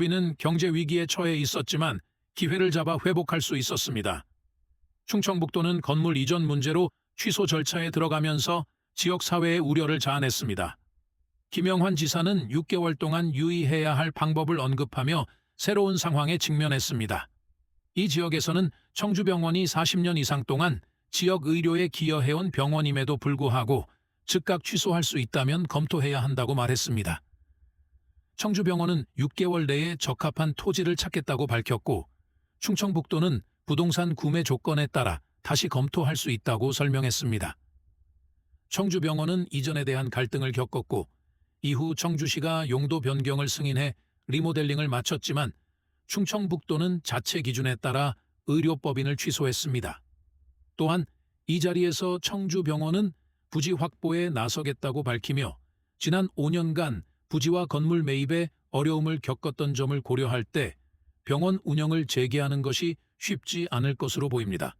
우리는 경제 위기에 처해 있었지만 기회를 잡아 회복할 수 있었습니다. 충청북도는 건물 이전 문제로 취소 절차에 들어가면서 지역 사회의 우려를 자아냈습니다. 김영환 지사는 6개월 동안 유의해야 할 방법을 언급하며 새로운 상황에 직면했습니다. 이 지역에서는 청주병원이 40년 이상 동안 지역 의료에 기여해온 병원임에도 불구하고 즉각 취소할 수 있다면 검토해야 한다고 말했습니다. 청주병원은 6개월 내에 적합한 토지를 찾겠다고 밝혔고 충청북도는 부동산 구매 조건에 따라 다시 검토할 수 있다고 설명했습니다. 청주병원은 이전에 대한 갈등을 겪었고 이후 청주시가 용도 변경을 승인해 리모델링을 마쳤지만 충청북도는 자체 기준에 따라 의료법인을 취소했습니다. 또한 이 자리에서 청주병원은 부지 확보에 나서겠다고 밝히며 지난 5년간 부지와 건물 매입에 어려움을 겪었던 점을 고려할 때 병원 운영을 재개하는 것이 쉽지 않을 것으로 보입니다.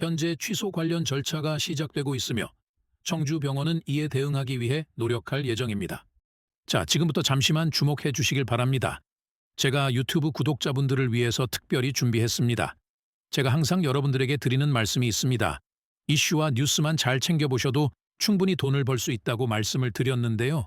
현재 취소 관련 절차가 시작되고 있으며 청주병원은 이에 대응하기 위해 노력할 예정입니다. 자, 지금부터 잠시만 주목해 주시길 바랍니다. 제가 유튜브 구독자분들을 위해서 특별히 준비했습니다. 제가 항상 여러분들에게 드리는 말씀이 있습니다. 이슈와 뉴스만 잘 챙겨보셔도 충분히 돈을 벌 수 있다고 말씀을 드렸는데요.